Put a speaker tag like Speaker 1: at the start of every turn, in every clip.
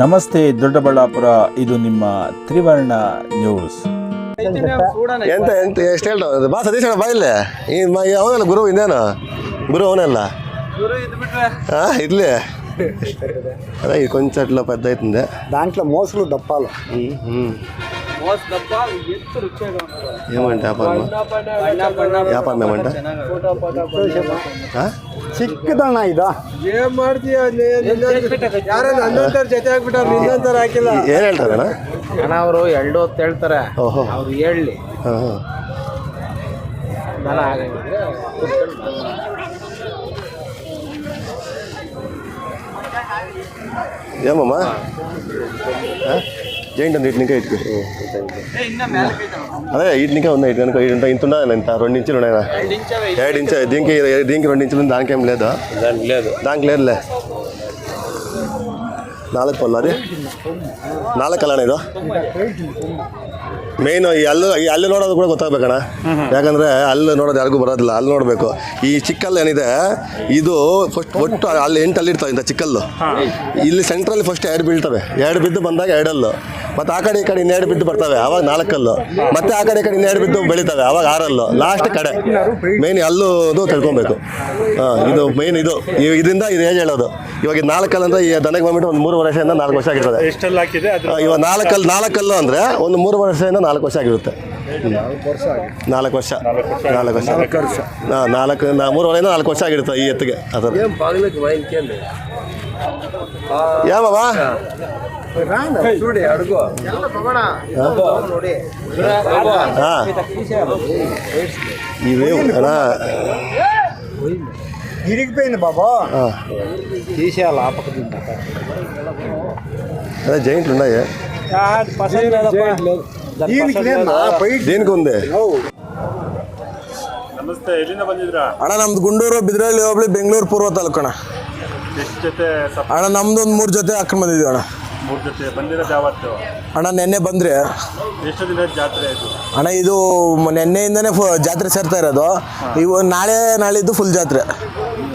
Speaker 1: ನಮಸ್ತೆ ದೊಡ್ಡಬಳ್ಳಾಪುರ ಇದು ನಿಮ್ಮ ತ್ರಿವರ್ಣ ನ್ಯೂಸ್
Speaker 2: ಎಂತ ಎಂತ ಎಷ್ಟು ಹೇಳ್ತಾವ ಬಾ ಸತೀಶ್ ಅಣ್ಣ ಬಾ ಇಲ್ಲೇ ಈ ಮ- ಈ ಅವನಲ್ಲ ಗುರು ಇನ್ನೇನು ಗುರು ಅವನಲ್ಲ ಹಾಂ ಇರ್ಲಿ ಅದೇ ಈ ಕೊಂಚ ಅಟ್ಲ పెద్ద అవుతుంది
Speaker 3: దాంట్లో మోసలు దప్పాలు
Speaker 2: ఏమంట వ్యాపారం వ్యాపారం ఏమంట
Speaker 3: ಚಿಕ್ಕದಣ್ಣ ಇದು
Speaker 4: ಏನ್ ಮಾಡ್ತೀಯ ಯಾರನ್ನ ಹನ್ನೊಂದರ ಜೊತೆ ಆಗ್ಬಿಟ್ಟಾರ ಇನ್ನೊಂದರ ಹಾಕಿಲ್ಲ
Speaker 2: ಏನು ಹೇಳ್ತಾರಣ್ಣ
Speaker 4: ಅಣ್ಣ ಅವರು ಎರಡು ಹೊತ್ತು ಹೇಳ್ತಾರೆ
Speaker 2: ಓಹೋ
Speaker 4: ಅವ್ರು ಹೇಳಿ
Speaker 2: ಹಾಂ ಹಾಂ
Speaker 4: ದನ ಆಗಂಗಿದ್ರೆ
Speaker 2: చేయండి అండి ఇటునికే ఇటుకు. అదే ఇటునికే ఉన్నాయి ఇటు కనుక ఇటు ఇంత ఉండదు ఇంత? రెండు ఇంచులు ఉన్నాయి? ఏడు ఇంచు దీనికి దీనికి రెండు ఇంచులు దానికి ఏం లేదా? దానికి లేదు. దానికి లేదులే. నాలుగు పళ్ళు అది? నాలుగు కలనేదో ಮೇಯ್ನು ಈ ಅಲ್ಲು ಅಲ್ಲಿ ನೋಡೋದು ಕೂಡ ಗೊತ್ತಾಗಬೇಕಣ್ಣ. ಯಾಕಂದ್ರೆ ಅಲ್ಲಿ ನೋಡೋದು ಯಾರಿಗೂ ಬರೋದಿಲ್ಲ ಅಲ್ಲಿ ನೋಡಬೇಕು. ಈ ಚಿಕ್ಕಲ್ಲು ಏನಿದೆ ಇದು ಫಸ್ಟ್ ಒಟ್ಟು ಅಲ್ಲಿ ಎಂಟಲ್ಲಿ ಇರ್ತವೆ ಇಂಥ ಚಿಕ್ಕಲ್ಲು. ಇಲ್ಲಿ ಸೆಂಟ್ರಲ್ಲಿ ಫಸ್ಟ್ ಎರಡು ಬೀಳ್ತವೆ. ಎರಡು ಬಿದ್ದು ಬಂದಾಗ ಎರಡಲ್ಲು. ಮತ್ತೆ ಆ ಕಡೆ ಈ ಕಡೆ ಇನ್ನೆರಡು ಬಿದ್ದು ಬರ್ತವೆ ಅವಾಗ ನಾಲ್ಕಲ್ಲು. ಮತ್ತೆ ಆ ಕಡೆ ಈ ಕಡೆ ಇನ್ನೆರಡು ಬಿದ್ದು ಬೆಳಿತವೆ ಅವಾಗ ಆರಲ್ಲು. ಲಾಸ್ಟ್ ಕಡೆ. ಮೇನ್ ಅಲ್ಲೂ ತಿಳ್ಕೊಬೇಕು. ಹಾಂ ಇದು ಮೇನ್ ಇದು. ಇದರಿಂದ ಇದು ಏಜ್ ಹೇಳೋದು? ಇವಾಗ ಇದು ಅಂದರೆ ಅಂದ್ರೆ ಈ ದನಕ್ಕೆ ಬಂದ್ಬಿಟ್ಟು ಒಂದು ಮೂರು ವರ್ಷದಿಂದ ನಾಲ್ಕು ವರ್ಷ ಆಗಿರ್ತದೆ. ಇವಾಗ ನಾಲ್ಕಲ್ಲಿ ನಾಲ್ಕಲ್ಲು ಅಂದರೆ ಒಂದು ಮೂರು ವರ್ಷದಿಂದ ನಾಲ್ಕು ವರ್ಷ ಆಗಿರುತ್ತೆ. ನಾಲ್ಕು ವರ್ಷ. ನಾಲ್ಕು ವರ್ಷ. ಹಾಂ ನಾಲ್ಕು ನಾ ವರ್ಷ ನಾಲ್ಕು ವರ್ಷ ಆಗಿರುತ್ತೆ ಈ ಎತ್ತಿಗೆ.
Speaker 4: ಅದರ ಯಾವ
Speaker 2: ಹಾಂ. ಇವೇ
Speaker 3: లేదు బయట
Speaker 2: దేనికి ఉంది
Speaker 5: ನಮಸ್ತೆ ಎಲ್ಲಿಂದ ಬಂದಿದ್ರಾ
Speaker 6: ಅಣ್ಣ ನಮ್ದು ಗುಂಡೂರು ಬಿದ್ರಳ್ಳಿ ಹೋಬಳಿ ಬೆಂಗಳೂರು ಪೂರ್ವ ತಾಲೂಕು ಅಣ್ಣ
Speaker 5: ಎಷ್ಟು ಜೊತೆ ಸಪ್
Speaker 6: ಅಣ್ಣ ನಮ್ದು ಒಂದು ಮೂರು ಜೊತೆ ಹಾಕೊಂಡು ಬಂದಿದ್ದೀವಿ ಅಣ್ಣ
Speaker 5: ಮೂರು ಜೊತೆ ಬಂದಿರೋದು ಯಾವತ್ತು
Speaker 6: ಅಣ್ಣ ನೆನ್ನೆ ಬಂದ್ರೆ
Speaker 5: ಎಷ್ಟು ದಿನದ ಜಾತ್ರೆ ಇದು
Speaker 6: ಅಣ್ಣ ಇದು ಮ- ನೆನ್ನೆಯಿಂದನೇ ಫು ಜಾತ್ರೆ ಸೇರ್ತಾ ಇರೋದು ಇವು ನಾಳೆ ನಾಳಿದ್ದು ಫುಲ್ ಜಾತ್ರೆ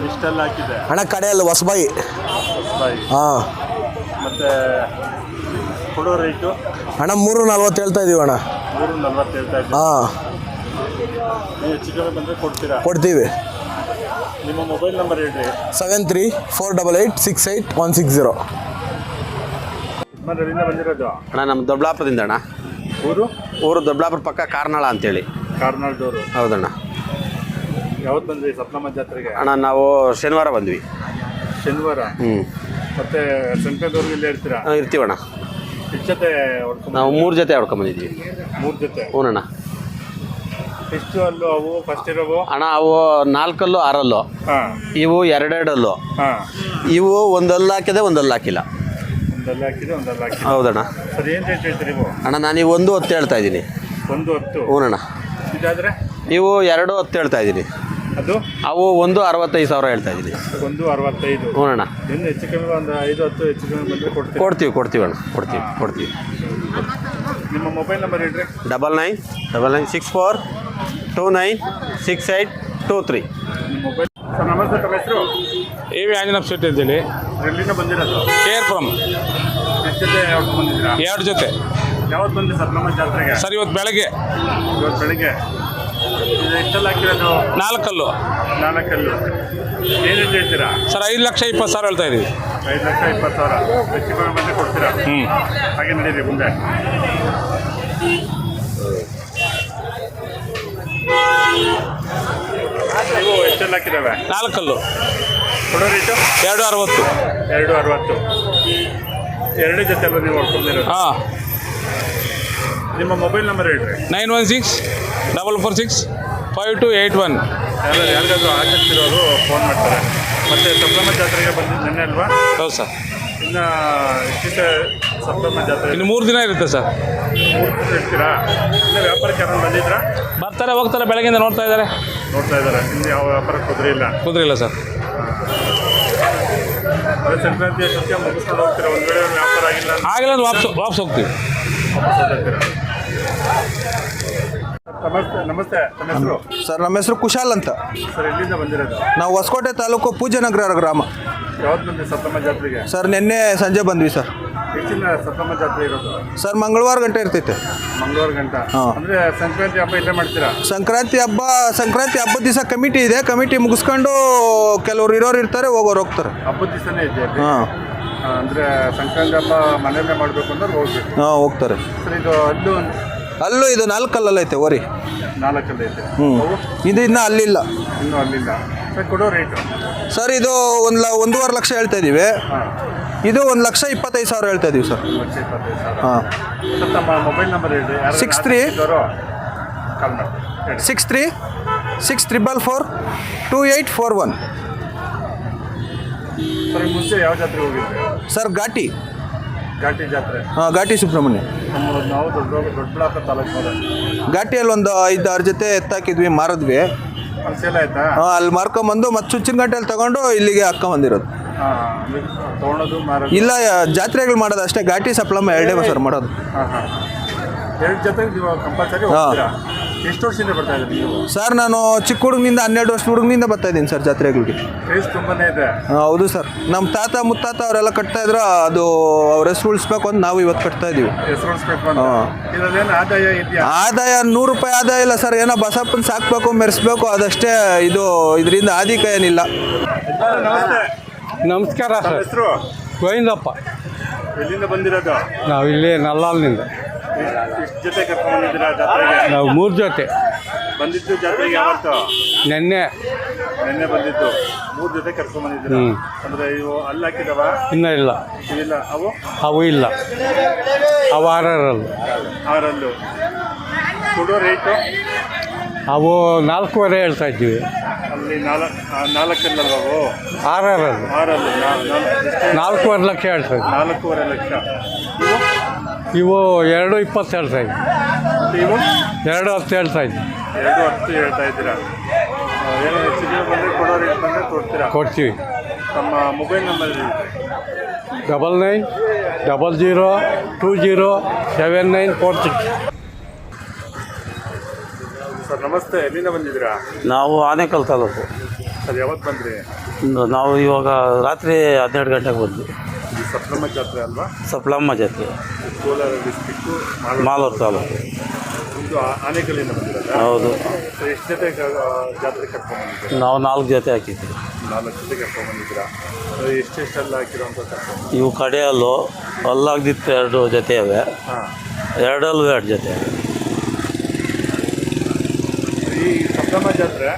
Speaker 5: ಎಷ್ಟೆಲ್ಲ ಹಾಕಿದೆ
Speaker 6: ಅಣ್ಣ ಕಡೆಯಲ್ಲಿ ಹೊಸಬಾಯಿ
Speaker 5: ಬಾಯಿ
Speaker 6: ಹಾಂ
Speaker 5: ಮತ್ತೆ ಕೊಡೋ ರೇಟು
Speaker 6: ಅಣ್ಣ ಮೂರು ನಲ್ವತ್ತು ಹೇಳ್ತಾ ಇದೀವಿ ಅಣ್ಣ.
Speaker 5: ಮೂರು ನಲ್ವತ್ತು ಹೇಳ್ತಾ ಇದ್ದೀವಿ
Speaker 6: ಹಾಂ.
Speaker 5: ನೀವು ಹೆಚ್ಚು ಕಮ್ಮಿ ಬಂದರೆ ಕೊಡ್ತೀರಾ?
Speaker 6: ಕೊಡ್ತೀವಿ.
Speaker 5: ನಿಮ್ಮ ಮೊಬೈಲ್ ನಂಬರ್ ಹೇಳ್ರಿ.
Speaker 6: Seven three four double eight six eight one
Speaker 5: six zero. ಬಂದಿರೋದು?
Speaker 7: ಅಣ್ಣ ನಮ್ಮ ದೊಡ್ಡಬಳ್ಳಾಪುರದಿಂದ ಅಣ್ಣ.
Speaker 5: ಊರು?
Speaker 7: ಊರು ದೊಡ್ಡಬಳ್ಳಾಪುರ ಪಕ್ಕ ಕಾರ್ನಾಳ ಅಂತೇಳಿ.
Speaker 5: ಕಾರ್ನಾಳದವರು
Speaker 7: ಹೌದಣ್ಣ.
Speaker 5: ಯಾವತ್ತು ಬಂದ್ರಿ ಸಪ್ತಮ ಜಾತ್ರೆಗೆ?
Speaker 7: ಅಣ್ಣ ನಾವು ಶನಿವಾರ ಬಂದ್ವಿ.
Speaker 5: ಶನಿವಾರ?
Speaker 7: ಹ್ಞೂ
Speaker 5: ಮತ್ತೆ ಸಂಕ್ರಾಂತಿವರೆಗೆ ಇಲ್ಲೇ ಇರ್ತೀರಾ?
Speaker 7: ಇರ್ತೀವಣ್ಣ.
Speaker 5: ಎಷ್ಟು ಜೊತೆ ಹೊಡ್ಕೊಂಡ್
Speaker 7: ನಾವು ಮೂರು ಜೊತೆ ಹೊಡ್ಕೊಂಬಂದಿದ್ವಿ
Speaker 5: ಮೂರು ಜೊತೆ?
Speaker 7: ಹ್ಞೂನಣ್ಣ
Speaker 5: ಎಷ್ಟು ಅಲ್ಲು ಅವು? ಫಸ್ಟ್ ಇರೋವು?
Speaker 7: ಅಣ್ಣ ಅವು ನಾಲ್ಕಲ್ಲು ಆರಲ್ಲು.
Speaker 5: ಹಾಂ.
Speaker 7: ಇವು ಎರಡೆರಡಲ್ಲು.
Speaker 5: ಹಾಂ.
Speaker 7: ಇವು ಒಂದಲ್ಲಿ ಹಾಕಿದೆ ಒಂದಲ್ಲಿ ಹಾಕಿಲ್ಲ.
Speaker 5: ಒಂದಲ್ಲ ಹಾಕಿದೆ ಒಂದಲ್ಲ ಹಾಕಿದೆ.
Speaker 7: ಹೌದಣ್ಣ.
Speaker 5: ಸರ್ ಏನು ರೇಟ್ ಹೇಳ್ತೀರಿ
Speaker 7: ಅಣ್ಣ ನಾನು ಇವು ಒಂದು ಹೊತ್ತು ಹೇಳ್ತಾ ಇದ್ದೀನಿ.
Speaker 5: ಒಂದು ಹತ್ತು?
Speaker 7: ಹ್ಞೂನಣ್ಣ
Speaker 5: ಇದಾದರೆ?
Speaker 7: ಇವು ಎರಡು ಹೊತ್ತು ಹೇಳ್ತಾ ಇದ್ದೀನಿ.
Speaker 5: ಅದು?
Speaker 7: ಅವು ಒಂದು ಅರವತ್ತೈದು ಸಾವಿರ ಹೇಳ್ತಾ ಇದ್ದೀವಿ.
Speaker 5: ಒಂದು ಅರವತ್ತೈದು.
Speaker 7: ನೋಡೋಣ.
Speaker 5: ಇನ್ನು ಹೆಚ್ಚು ಕಮ್ಮಿ ಒಂದು ಐದು ಹತ್ತು ಹೆಚ್ಚು ಕಮ್ಮಿ ಬಂದರೆ ಕೊಡ್ತೀವಿ.
Speaker 7: ಕೊಡ್ತೀವಿ ಕೊಡ್ತೀವಿ ಅಣ್ಣ ಕೊಡ್ತೀವಿ ಕೊಡ್ತೀವಿ.
Speaker 5: ನಿಮ್ಮ ಮೊಬೈಲ್ ನಂಬರ್ ಹೇಳ್ರಿ.
Speaker 7: Double nine double nine six four two nine six eight two three.
Speaker 5: ನಿಮ್ಮ ಮೊಬೈಲ್ ಸರ್ ನಮಸ್ತೆ ತಮ್ಮ ಹೆಸರು?
Speaker 8: ಎ ವಿ ಆಂಜನಪ್ಪ ಶೆಟ್ಟಿ ಅಂತೇಳಿ.
Speaker 5: ಎಲ್ಲಿಂದ ಬಂದಿರೋದು?
Speaker 8: ಕೇರ್ಪುರಂ
Speaker 5: ಎಷ್ಟು ಜೊತೆ ಯಾವತ್ತು ಬಂದಿದ್ದೀರಾ?
Speaker 8: ಎರಡು ಜೊತೆ.
Speaker 5: ಯಾವತ್ತು ಬಂದಿದೆ ಸರ್ ನಮ್ಮ ಜಾತ್ರೆಗೆ?
Speaker 8: ಸರ್ ಇವತ್ತು ಬೆಳಗ್ಗೆ.
Speaker 5: ಇವತ್ತು ಬೆಳಿಗ್ಗೆ? ಹಾಕಿರೋದು?
Speaker 8: ನಾಲ್ಕಲ್ಲು.
Speaker 5: ನಾಲ್ಕಲ್ಲು. ಏನೇನು ಹೇಳ್ತೀರಾ?
Speaker 8: ಸರ್ ಐದು ಲಕ್ಷ ಇಪ್ಪತ್ತು ಸಾವಿರ ಹೇಳ್ತಾ ಇದೀವಿ.
Speaker 5: ಐದು ಲಕ್ಷ ಇಪ್ಪತ್ತು ಸಾವಿರ. ಹೆಚ್ಚು ಕಮ್ಮಿ ಬಂದರೆ ಕೊಡ್ತೀರಾ?
Speaker 8: ಹ್ಞೂ
Speaker 5: ಹಾಗೆ ನಡೀರಿ ಮುಂದೆ. ನೀವು ಎಷ್ಟೆಲ್ಲ ಹಾಕಿದ್ದಾವೆ
Speaker 8: ನಾಲ್ಕಲ್ಲು.
Speaker 5: ಕೊಡೋ ರೇಟು
Speaker 8: ಎರಡು ಅರವತ್ತು.
Speaker 5: ಎರಡು ಅರವತ್ತು. ಎರಡು ಜೊತೆ ಬಂದು ಹೊಡ್ಕೊಂಡಿರೋದು
Speaker 8: ಹಾಂ.
Speaker 5: ನಿಮ್ಮ ಮೊಬೈಲ್ ನಂಬರ್ ಹೇಳ್ರಿ.
Speaker 8: Nine one six double four six five two eight one.
Speaker 5: ಯಾರು ಯಾರಿಗಾದ್ರೂ ಆಸಕ್ತಿ ಇರೋರು ಫೋನ್ ಮಾಡ್ತಾರೆ. ಮತ್ತೆ ಸಪ್ತಮ ಜಾತ್ರೆಗೆ ಬಂದಿದ್ದು ನೆನ್ನೆ ಅಲ್ವಾ?
Speaker 8: ಹೌದು ಸರ್.
Speaker 5: ಇನ್ನು ಎಷ್ಟಿದೆ ಸಪ್ತಮ ಜಾತ್ರೆ.
Speaker 8: ಇನ್ನು ಮೂರು ದಿನ ಇರುತ್ತೆ ಸರ್.
Speaker 5: ಮೂರು ದಿನ ಇರ್ತೀರಾ? ಇನ್ನು ವ್ಯಾಪಾರಕ್ಕೆ ಯಾರು ಬಂದಿದ್ರಾ?
Speaker 8: ಬರ್ತಾರೆ ಹೋಗ್ತಾರೆ ಬೆಳಗ್ಗೆಯಿಂದ ನೋಡ್ತಾ ಇದ್ದಾರೆ
Speaker 5: ನೋಡ್ತಾ ಇದ್ದಾರೆ ಇನ್ನು ಯಾವ ವ್ಯಾಪಾರಕ್ಕೆ ಕುದುರೆ ಇಲ್ಲ
Speaker 8: ಕುದುರೆ ಇಲ್ಲ ಸರ್
Speaker 5: ಅದೇ ಸಂಕ್ರಾಂತಿ ಸತ್ಯ ಮುಗಿಸ್ಕೊಂಡು ಹೋಗ್ತೀರಾ? ಒಂದು ವೇಳೆ ವ್ಯಾಪಾರ ಆಗಿಲ್ಲ
Speaker 8: ಆಗಿಲ್ಲ ವಾಪಸ್ ವಾಪಸ್ ಹೋಗ್ತೀವಿ.
Speaker 5: ವಾಪಸ್ ಹೊರಡ್ತೀರಾ ನಮಸ್ತೆ ನಮಸ್ತೆ ಹೆಸರು?
Speaker 6: ಸರ್ ನಮ್ಮ ಹೆಸರು ಕುಶಾಲ್ ಅಂತ.
Speaker 5: ಸರ್ ಎಲ್ಲಿಂದ ಬಂದಿರೋದು?
Speaker 6: ನಾವು ಹೊಸಕೋಟೆ ತಾಲೂಕು ಪೂಜನಗರ ಗ್ರಾಮ.
Speaker 5: ಯಾವತ್ತು ಬಂದ್ರಿ ಸಪ್ತಮ ಜಾತ್ರೆಗೆ?
Speaker 6: ಸರ್ ನಿನ್ನೆ ಸಂಜೆ ಬಂದ್ವಿ ಸರ್.
Speaker 5: ಹೆಚ್ಚಿನ ಸಪ್ತಮ ಜಾತ್ರೆ ಇರೋದು?
Speaker 6: ಸರ್ ಮಂಗಳವಾರ ಗಂಟೆ ಇರ್ತೈತೆ.
Speaker 5: ಮಂಗಳವಾರ ಗಂಟ?
Speaker 6: ಹಾಂ.
Speaker 5: ಅಂದ್ರೆ ಸಂಕ್ರಾಂತಿ ಹಬ್ಬ ಇಲ್ಲೇ ಮಾಡ್ತೀರಾ?
Speaker 6: ಸಂಕ್ರಾಂತಿ ಹಬ್ಬ ಸಂಕ್ರಾಂತಿ ಹಬ್ಬದ ದಿವಸ ಕಮಿಟಿ ಇದೆ. ಕಮಿಟಿ ಮುಗಿಸ್ಕೊಂಡು ಕೆಲವರು ಇರೋರು ಇರ್ತಾರೆ ಹೋಗೋರು ಹೋಗ್ತಾರೆ.
Speaker 5: ಹಬ್ಬದ ದಿವಸನೇ ಇದೆ.
Speaker 6: ಹಾಂ.
Speaker 5: ಅಂದ್ರೆ ಸಂಕ್ರಾಂತಿ ಹಬ್ಬ ಮನೆಯಲ್ಲೇ ಮಾಡಬೇಕು ಅಂದ್ರೆ ಹೋಗ್ಬೇಕು.
Speaker 6: ಹಾಂ ಹೋಗ್ತಾರೆ.
Speaker 5: ಸರ್ ಇದು ಅಲ್ಲೂ
Speaker 6: ಅಲ್ಲೂ ಇದು ನಾಲ್ಕು ಕಲ್ಲಲ್ಲ ಐತೆ ಓರಿ?
Speaker 5: ನಾಲ್ಕಲ್ಲಿ ಐತೆ
Speaker 6: ಹ್ಞೂ ಇದು ಇನ್ನೂ ಅಲ್ಲಿಲ್ಲ.
Speaker 5: ಇನ್ನೂ ಅಲ್ಲಿಲ್ಲ. ಸರ್ ಕೊಡೋ ರೇಟು?
Speaker 6: ಸರ್ ಇದು ಒಂದು ಲ ಒಂದೂವರೆ ಲಕ್ಷ ಹೇಳ್ತಾ ಇದ್ದೀವಿ ಇದು ಒಂದು ಲಕ್ಷ ಇಪ್ಪತ್ತೈದು ಸಾವಿರ ಹೇಳ್ತಾ ಇದ್ದೀವಿ ಸರ್.
Speaker 5: ಲಕ್ಷ ಇಪ್ಪತ್ತೈದು ಸಾವಿರ.
Speaker 6: ಹಾಂ.
Speaker 5: ಸಿಕ್ಸ್ ತ್ರೀ ಮೊಬೈಲ್ ನಂಬರ್ ಹೇಳಿ. ಯಾರು
Speaker 6: Six three.
Speaker 5: ಕಾಲ್ ಮಾಡಿ. ಹೇಳಿ.
Speaker 6: Six three six triple four two eight four one.
Speaker 5: Sir ಈ ಮುಂಚೆ ಯಾವ ಜಾತ್ರೆ ಹೋಗಿದ್ರಿ?
Speaker 6: ಸರ್ ಘಾಟಿ.
Speaker 5: ಘಾಟಿ ಜಾತ್ರೆ.
Speaker 6: ಹಾಂ ಘಾಟಿ ಸುಬ್ರಹ್ಮಣ್ಯ.
Speaker 5: ನಾವು ದೊಡ್ಡ ದೊಡ್ಡಬಳ್ಳಾಪುರ ತಾಲೂಕು
Speaker 6: ಘಾಟಿಯಲ್ಲಿ ಒಂದು ಐದಾರು ಜೊತೆ ಎತ್ತಾಕಿದ್ವಿ ಮಾರಿದ್ವಿ.
Speaker 5: ಅಲ್ಲಿ ಸೇಲ್ ಆಯ್ತಾ
Speaker 6: ಹಾಂ ಅಲ್ಲಿ ಮಾರ್ಕೊಂಬಂದು ಮತ್ತು ಚುಚ್ಚಿನ ಗಂಟೆಯಲ್ಲಿ ತಗೊಂಡು ಇಲ್ಲಿಗೆ
Speaker 5: ಹಾಂ ತೊಗೊಳೋದು ಮಾರೋದು
Speaker 6: ಇಲ್ಲ ಜಾತ್ರೆಗಳು ಮಾಡೋದು ಅಷ್ಟೇ ಘಾಟಿ ಸಪ್ಲಮ್ಮ ಎರಡೇ ಸರ್ ಮಾಡೋದು.
Speaker 5: ಹಾಂ. ಹಾಂ ಎರಡು ಜೊತೆಗೆ ನೀವು ಕಂಪಲ್ಸರಿ ಹೋಗ್ತೀರಾ ಎಷ್ಟು ವರ್ಷದಿಂದ ಬರ್ತಾ ಇದ್ದೀರಿ ನೀವು
Speaker 6: ಸರ್ ನಾನು ಚಿಕ್ಕ ಹುಡುಗನಿಂದ ಹನ್ನೆರಡು ವರ್ಷ ಹುಡುಗನಿಂದ ಬರ್ತಾ ಇದ್ದೀನಿ ಸರ್ ಜಾತ್ರೆಗಳಿಗೆ.
Speaker 5: ಕ್ರೇಜ್ ತುಂಬಾನೇ ಇದೆ.
Speaker 6: ಹಾಂ, ಹೌದು ಸರ್. ನಮ್ಮ ತಾತ ಮುತ್ತಾತ ಅವರೆಲ್ಲ ಕಟ್ತಾ ಇದ್ರು ಅದು ಹೆಸರು ಉಳಿಸ್ಬೇಕು ಅಂತ ನಾವು ಇವತ್ತು ಕಟ್ತಾ ಇದೀವಿ.
Speaker 5: ಹೆಸರು. ಇದರಲ್ಲೇನು ಆದಾಯ ಇದೆಯಾ?
Speaker 6: ಆದಾಯ ನೂರು ರೂಪಾಯಿ ಆದಾಯ ಇಲ್ಲ ಸರ್. ಏನೋ ಬಸಪ್ಪನ ಸಾಕ್ಬೇಕು ಮೆರೆಸ್ಬೇಕು ಅದಷ್ಟೇ ಇದು ಇದರಿಂದ ಆದಿಕ ಏನಿಲ್ಲ.
Speaker 5: ನಮಸ್ತೆ.
Speaker 9: ನಮಸ್ಕಾರ ಸರ್.
Speaker 5: ಹೆಸರು?
Speaker 9: ಗೋವಿಂದಪ್ಪ.
Speaker 5: ಎಲ್ಲಿಂದ ಬಂದಿರೋದು?
Speaker 9: ನಾವು ಇಲ್ಲಿ ನಲ್ಲಾಲ್ನಿಂದ.
Speaker 5: ಎಷ್ಟು ಜೊತೆ ಕರ್ಕೊಂಡ್ ಬಂದಿದ್ದೀರಾ ಜಾತ್ರೆಗೆ?
Speaker 9: ನಾವು ಮೂರು ಜೊತೆ.
Speaker 5: ಬಂದಿದ್ದು ಜಾತ್ರೆಗೆ ಯಾವತ್ತು?
Speaker 9: ನೆನ್ನೆ
Speaker 5: ನಿನ್ನೆ ಬಂದಿದ್ದು. ಮೂರು ಜೊತೆ ಕರ್ಕೊಂಡ್
Speaker 9: ಬಂದಿದ್ರು
Speaker 5: ಅಂದ್ರೆ ಇವು ಅಲ್ಲಿ ಹಾಕಿದವ?
Speaker 9: ಇನ್ನೂ ಇಲ್ಲ.
Speaker 5: ಇಲ್ಲ. ಅವು?
Speaker 9: ಅವು ಇಲ್ಲ. ಅವು ಆರಲ್ಲ
Speaker 5: ಆರಲ್ಲು. ಕೊಡೋ ರೇಟು
Speaker 9: ಅವು ನಾಲ್ಕೂವರೆ ಹೇಳ್ತಾ ಇದ್ದೀವಿ.
Speaker 5: ಅಲ್ಲಿ ನಾಲ್ಕು ನಾಲ್ಕಲ್ಲಲ್ವ ಅವು?
Speaker 9: ಆರರಲ್ಲ.
Speaker 5: ಆರಲ್ಲು?
Speaker 9: ನಾಲ್ಕೂವರೆ ಲಕ್ಷ ಹೇಳ್ತಾ ಇದ್ವಿ
Speaker 5: ನಾಲ್ಕೂವರೆ ಲಕ್ಷ. ಇವು?
Speaker 9: ಇವು ಎರಡು ಇಪ್ಪತ್ತು ಹೇಳ್ತಾ ಇದ್ವಿ
Speaker 5: ಮತ್ತೆ ಇವು?
Speaker 9: ಎರಡು ಹತ್ತು ಹೇಳ್ತಾ ಇದ್ವಿ
Speaker 5: ಎರಡು ಹತ್ತು ಹೇಳ್ತಾ ಇದ್ದೀರಾ?
Speaker 9: ಕೊಡ್ತೀವಿ.
Speaker 5: ನಮ್ಮ mobile number
Speaker 9: double nine double zero two zero seven nine four six.
Speaker 5: Sir ನಮಸ್ತೆ. ಎಲ್ಲಿಂದ ಬಂದಿದ್ದೀರಾ?
Speaker 10: ನಾವು ಆನೇಕಲ್ ತಾಲೂಕು.
Speaker 5: ಸರ್ ಯಾವತ್ತು ಬಂದ್ರಿ?
Speaker 10: ನಾವು ಇವಾಗ ರಾತ್ರಿ ಹನ್ನೆರಡು ಗಂಟೆಗೆ ಬಂದ್ವಿ.
Speaker 5: ಸಪ್ಲಮ್ಮ ಜಾತ್ರೆ ಅಲ್ವಾ?
Speaker 10: ಸಪ್ಲಮ್ಮ ಜಾತ್ರೆ.
Speaker 5: ಕೋಲಾರ ಡಿಸ್ಟಿಕ್ಟು
Speaker 10: ಮಾಲೂರು ತಾಲೂಕು.
Speaker 5: ಆನೇಕಲ್ಲಿಂದ ಬಂದಿರೋದಾ?
Speaker 10: ಹೌದು.
Speaker 5: ಎಷ್ಟು ಜೊತೆ ಜಾತ್ರೆ
Speaker 10: ನಾವು ನಾಲ್ಕು ಜೊತೆ ಹಾಕಿದ್ವಿ.
Speaker 5: ನಾಲ್ಕು ಜೊತೆ ಅಲ್ಲು ಎಷ್ಟೆಷ್ಟೆಲ್ಲ ಕರ್ಕೊಂಡು
Speaker 10: ಇವು ಕಡೆಯಲ್ಲು ಅಲ್ಲಾಗ್ದಿತ್ತು ಎರಡು ಜೊತೆ ಅವೆ
Speaker 5: ಹಾಂ.
Speaker 10: ಎರಡಲ್ಲೂ ಎರಡು ಜೊತೆ.
Speaker 5: ಈ ಜಾತ್ರೆ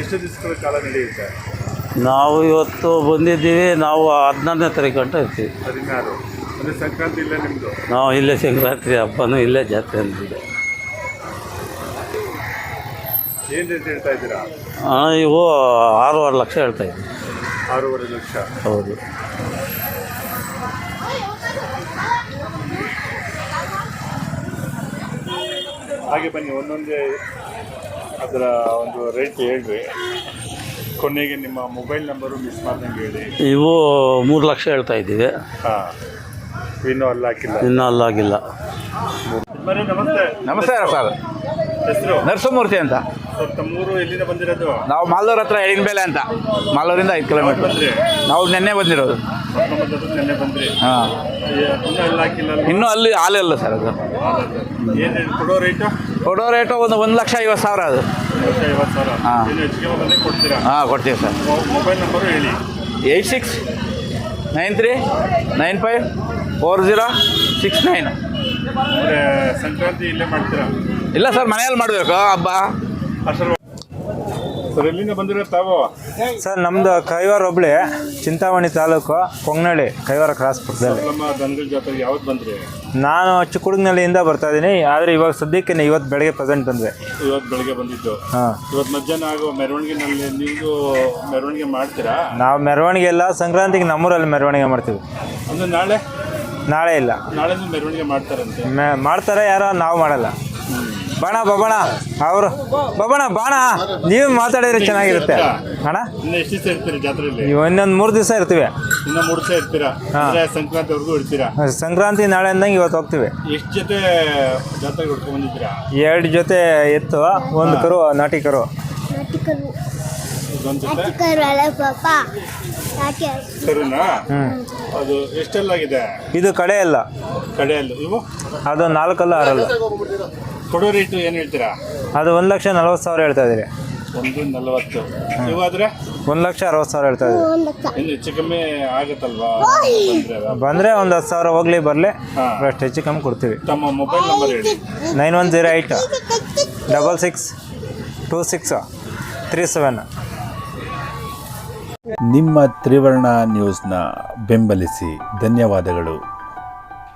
Speaker 5: ಎಷ್ಟು ದಿವಸಗಳ ಕಾಲ ನಡೆಯುತ್ತೆ?
Speaker 10: ನಾವು ಇವತ್ತು ಬಂದಿದ್ದೀವಿ ನಾವು ಹದಿನಾರನೇ ತಾರೀಕು ಗಂಟೆ ಇರ್ತೀವಿ.
Speaker 5: ಹದಿನಾರು. ಅಂದರೆ ಸಂಕ್ರಾಂತಿ ಇಲ್ಲೇ ನಿಮ್ಮದು
Speaker 10: ನಾವು ಇಲ್ಲೇ ಸಂಕ್ರಾಂತಿ ಹಬ್ಬನೂ ಇಲ್ಲೇ ಜಾತ್ರೆ ಅಂತಿದೆ.
Speaker 5: ಏನು ರೇಟ್ ಹೇಳ್ತಾ ಇದ್ದೀರಾ?
Speaker 10: ಇವು ಆರೂವರೆ ಲಕ್ಷ ಹೇಳ್ತಾ ಇದ್ದೀವಿ
Speaker 5: ಆರೂವರೆ ಲಕ್ಷ.
Speaker 10: ಹೌದು.
Speaker 5: ಹಾಗೆ ಬನ್ನಿ ಒಂದೊಂದೇ ಅದರ ಒಂದು ರೇಟ್ ಹೇಳ್ರಿ. ಕೊನೆಗೆ ನಿಮ್ಮ ಮೊಬೈಲ್ ನಂಬರು ಮಿಸ್ ಮಾಡ್ದಂಗೆ ಹೇಳಿ.
Speaker 10: ಇವು ಮೂರು ಲಕ್ಷ ಹೇಳ್ತಾ ಇದ್ದೀವಿ.
Speaker 5: ಹಾಂ ಇನ್ನೂ ಅಲ್ಲಾಕಿಲ್ಲ.
Speaker 10: ಇನ್ನೂ ಅಲ್ಲಾಗಿಲ್ಲ.
Speaker 5: ಬನ್ನಿ ನಮಸ್ತೆ.
Speaker 11: ನಮಸ್ಕಾರ ಸರ್.
Speaker 5: ಹೆಸರು?
Speaker 11: ನರಸಿಂಹಮೂರ್ತಿ ಅಂತ.
Speaker 5: ಸರ್ ತಮ್ಮೂರು ಎಲ್ಲಿಂದ ಬಂದಿರೋದು?
Speaker 11: ನಾವು ಮಾಲೂರ್ ಹತ್ರ ಎಳಿನಬೇಲೆ ಅಂತ. ಮಾಲೂರಿಂದ ಐದು ಕಿಲೋಮೀಟರ್
Speaker 5: ಬಂದ್ರಿ?
Speaker 11: ನಾವು ನಿನ್ನೆ ಬಂದಿರೋದು.
Speaker 5: ನಮ್ಮ ನೆನ್ನೆ ಬಂದ್ರಿ.
Speaker 11: ಹಾಂ.
Speaker 5: ಇನ್ನೂ ಅಲ್ಲಿ ಹಾಕಿಲ್ಲ
Speaker 11: ಇನ್ನೂ ಅಲ್ಲಿ ಹಾಲಿಲ್ಲ ಸರ್ ಅದು.
Speaker 5: ಏನು ಕೊಡೋ ರೇಟ್
Speaker 11: ಕೊಡೋ ರೇಟು ಒಂದು ಒಂದು ಲಕ್ಷ ಐವತ್ತು ಸಾವಿರ ಅದು.
Speaker 5: ಲಕ್ಷ ಐವತ್ತು ಸಾವಿರ.
Speaker 11: ಹಾಂ.
Speaker 5: ಇನ್ನು ಹೆಚ್ಚಿಗೆ ಬಂದರೆ ಕೊಡ್ತೀರಾ?
Speaker 11: ಹಾಂ ಕೊಡ್ತೀವಿ ಸರ್.
Speaker 5: ಮೊಬೈಲ್ ನಂಬರ್ ಹೇಳಿ.
Speaker 11: Eight six nine three nine five four zero six nine.
Speaker 5: ಅಂದರೆ ಸಂಕ್ರಾಂತಿ ಇಲ್ಲೇ ಮಾಡ್ತೀರಾ?
Speaker 11: ಇಲ್ಲ ಸರ್ ಮನೆಯಲ್ಲಿ ಮಾಡಬೇಕು. ಹಬ್ಬ.
Speaker 5: ಸರ್ ಎಲ್ಲಿಂದ ಬಂದಿರೋ ತಾವು?
Speaker 12: ಸರ್ ನಮ್ಮದು ಕೈವಾರ ಒಬ್ಳಿ ಚಿಂತಾಮಣಿ ತಾಲೂಕು ಕೊಂಗ್ನಳ್ಳಿ ಕೈವಾರ ಕ್ರಾಸ್ ಪಕ್ಕದಲ್ಲಿ.
Speaker 5: ನಮ್ಮ ದನಗಳ ಜೊತೆ ಯಾವತ್ತು ಬಂದ್ರಿ?
Speaker 12: ನಾನು ಚಿಕ್ಕುಡುಗ್ನಳ್ಳಿಯಿಂದ ಬರ್ತಾ ಇದ್ದೀನಿ ಆದರೆ ಇವಾಗ ಸದ್ಯಕ್ಕೆ ಇವತ್ತು ಬೆಳಗ್ಗೆ ಪ್ರೆಸೆಂಟ್ ಬಂದೆ.
Speaker 5: ಇವತ್ತು ಬೆಳಗ್ಗೆ ಬಂದಿದ್ದು.
Speaker 12: ಹಾಂ.
Speaker 5: ಇವತ್ತು ಮಧ್ಯಾಹ್ನ ಆಗೋ ಮೆರವಣಿಗೆನಲ್ಲಿ ನೀವು ಮೆರವಣಿಗೆ ಮಾಡ್ತೀರಾ?
Speaker 12: ನಾವು ಮೆರವಣಿಗೆ ಎಲ್ಲ ಸಂಕ್ರಾಂತಿಗೆ ನಮ್ಮೂರಲ್ಲಿ ಮೆರವಣಿಗೆ ಮಾಡ್ತೀವಿ.
Speaker 5: ಅಂದ್ರೆ ನಾಳೆ?
Speaker 12: ನಾಳೆ ಇಲ್ಲ.
Speaker 5: ನಾಳೆ ಮೆರವಣಿಗೆ ಮಾಡ್ತಾರಂತೆ.
Speaker 12: ಮೆ ಮಾಡ್ತಾರೆ ಯಾರೋ ನಾವು ಮಾಡಲ್ಲ. ಬಾಣ ಬಬಣ ಅವರು ಬಬಣ ಬಾಣ ನೀವು ಮಾತಾಡಿದ್ರೆ ಚೆನ್ನಾಗಿರುತ್ತೆ. ಅಣ್ಣ?
Speaker 5: ಇನ್ನು ಎಷ್ಟು ದಿವಸ ಇರ್ತೀರಿ ಜಾತ್ರೆಯಲ್ಲಿ
Speaker 12: ನೀವು ಇನ್ನೊಂದು ಮೂರು ದಿವಸ ಇರ್ತೀವಿ.
Speaker 5: ಇನ್ನ ಮೂರು ದಿವಸ ಇರ್ತೀರಾ? ಅಂದ್ರೆ ಸಂಕ್ರಾಂತಿವರೆಗೂ ಇರ್ತೀರಾ?
Speaker 12: ಸಂಕ್ರಾಂತಿ ನಾಳೆ ಅಂದಂಗೆ ಇವತ್ತು ಹೋಗ್ತೀವಿ.
Speaker 5: ಎಷ್ಟು ಜೊತೆ ಜಾತ್ರೆಗೆ ಹೊಡ್ಕೊಂಡ್ ಬಂದಿದ್ದೀರಾ?
Speaker 12: ಎರಡು ಜೊತೆ ಎತ್ತು ಒಂದು ಕರು ನಾಟಿ ಕರು.
Speaker 5: ಇದೊಂದು ಜೊತೆ?
Speaker 13: ಕರಲ್ಲ ಪಾಪ. ಯಾಕೆ
Speaker 5: ಸರಿನಾ
Speaker 12: ಹ್ಞೂ
Speaker 5: ಅದು ಎಷ್ಟೆಲ್ಲಾಗಿದೆ
Speaker 12: ಇದು ಕಡೆ ಅಲ್ಲ.
Speaker 5: ಕಡೆ ಇವು?
Speaker 12: ಅದು ನಾಲ್ಕಲ್ಲ ಆರಲ್ಲ.
Speaker 5: ಕೊಡೋ ರೇಟು ಏನು ಹೇಳ್ತೀರಾ?
Speaker 12: ಅದು ಒಂದು ಲಕ್ಷ ನಲ್ವತ್ತು ಸಾವಿರ ಹೇಳ್ತಾ ಇದ್ದೀರಿ.
Speaker 5: ಒಂದು ನಲವತ್ತು.
Speaker 12: ಒಂದು ಲಕ್ಷ ಅರವತ್ತು ಸಾವಿರ ಹೇಳ್ತಾ ಇದ್ದೀರಿ.
Speaker 5: ಇನ್ನು ಹೆಚ್ಚು ಕಮ್ಮಿ ಆಗುತ್ತಲ್ವಾ? ಬಂದ್ರೆ ಅದು.
Speaker 12: ಬಂದರೆ ಒಂದು ಹತ್ತು ಸಾವಿರ ಹೋಗ್ಲಿ ಬರಲಿ.
Speaker 5: ಹಾ.
Speaker 12: ಅಷ್ಟು ಹೆಚ್ಚು ಕಮ್ಮಿ ಕೊಡ್ತೀವಿ.
Speaker 5: ತಮ್ಮ ಮೊಬೈಲ್ ನಂಬರ್ ಹೇಳಿ.
Speaker 12: Nine one zero eight double six two six three seven.
Speaker 1: ನಿಮ್ಮ ತ್ರಿವರ್ಣ ನ್ಯೂಸ್ನ ಬೆಂಬಲಿಸಿ ಧನ್ಯವಾದಗಳು.